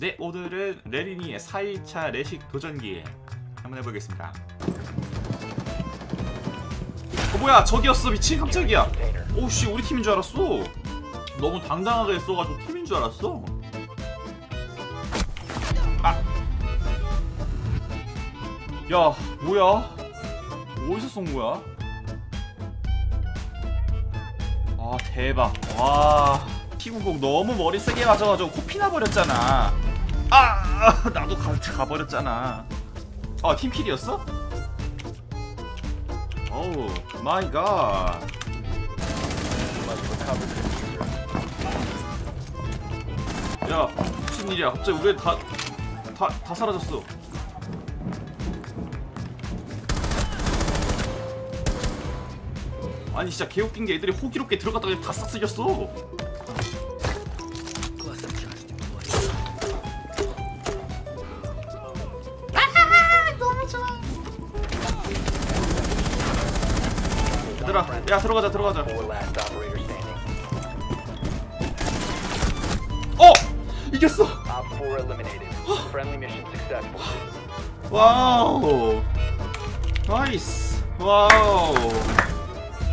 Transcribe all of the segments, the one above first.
네, 오늘은 레리니의 4일차 레식 도전기 한번 해보겠습니다. 어 뭐야 저기였어 미친 깜짝이야. 오씨 우리 팀인 줄 알았어. 너무 당당하게 했어가지고 팀인 줄 알았어. 아. 야 뭐야? 어디서 쏜 거야? 아 대박. 와. 피구공 너무 머리 세게 맞아가지고 코 피나 버렸잖아. 아 나도 가, 가버렸잖아. 아 팀킬이었어? 어우 마이 갓. 야 무슨 일이야? 갑자기 우리 다 다 다 사라졌어. 아니 진짜 개웃긴 게 애들이 호기롭게 들어갔다가 다 싹 쓸렸어. 얘들아, 야 들어가자 들어가자. 어 이겼어. Op 4 eliminated. Friendly mission successful. 와우. 나이스. 와우.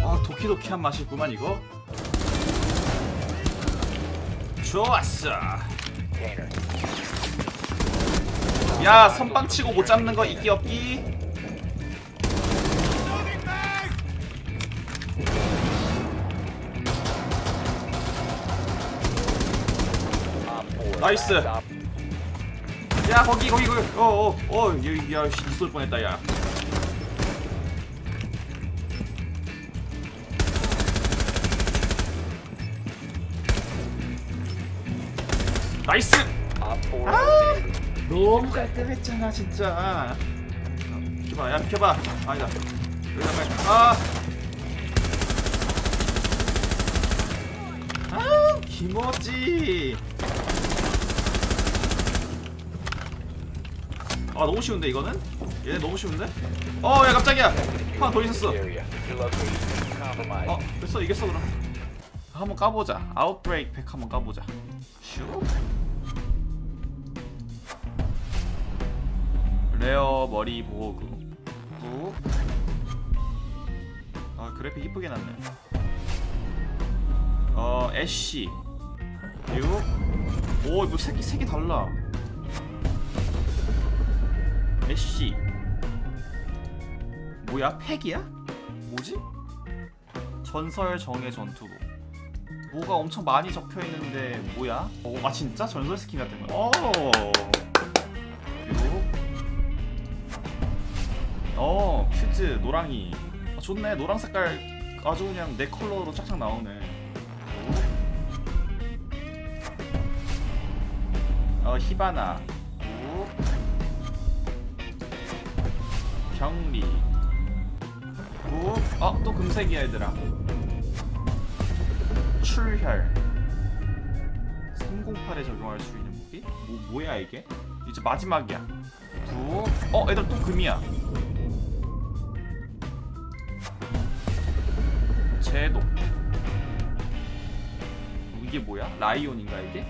아 도키도키한 맛이구만 이거. 좋았어. 야 선빵 치고 못 잡는 거 있기 없기. Op 4 Nice. last op- 야 거기 거기 거기. 어어어 야 있을 뻔했다 야. 나이스. Op 4 아! 너무 깔끔했잖아 진짜. 비켜봐 야 비켜봐. 아니다. 여기다가 아. 아 김어지. 아 너무 쉬운데 이거는? 얘 너무 쉬운데? 어야 깜짝이야. 하나 더 있었어. 어 됐어 이겼어 그럼. 한번 까보자. 아웃브레이크 팩 한번 까보자. 슈. 레어 머리 보호구. 구. 아 그래픽 이쁘게 났네. 어 애쉬. 6. 오 이거 색이 색이 달라. 애쉬. 뭐야 팩이야? 뭐지? 전설 정의 전투부. 뭐가 엄청 많이 적혀 있는데 뭐야? 오, 아 진짜 전설 스킨 같은 거. 오. 그리고 어 퓨즈 노랑이 아, 좋네 노랑 색깔 아주 그냥 내 컬러로 쫙쫙 나오네. 오. 어 히바나. 오. 어또 금색이야 얘들아. 출혈 308에 적용할 수 있는 무기? 뭐 뭐야 이게? 이제 마지막이야. 두. 어, 애들 또 금이야. 제도. 이게 뭐야? 라이온인가 이게?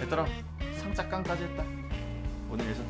얘들아 상자 깡까지 했다. 오늘 여기서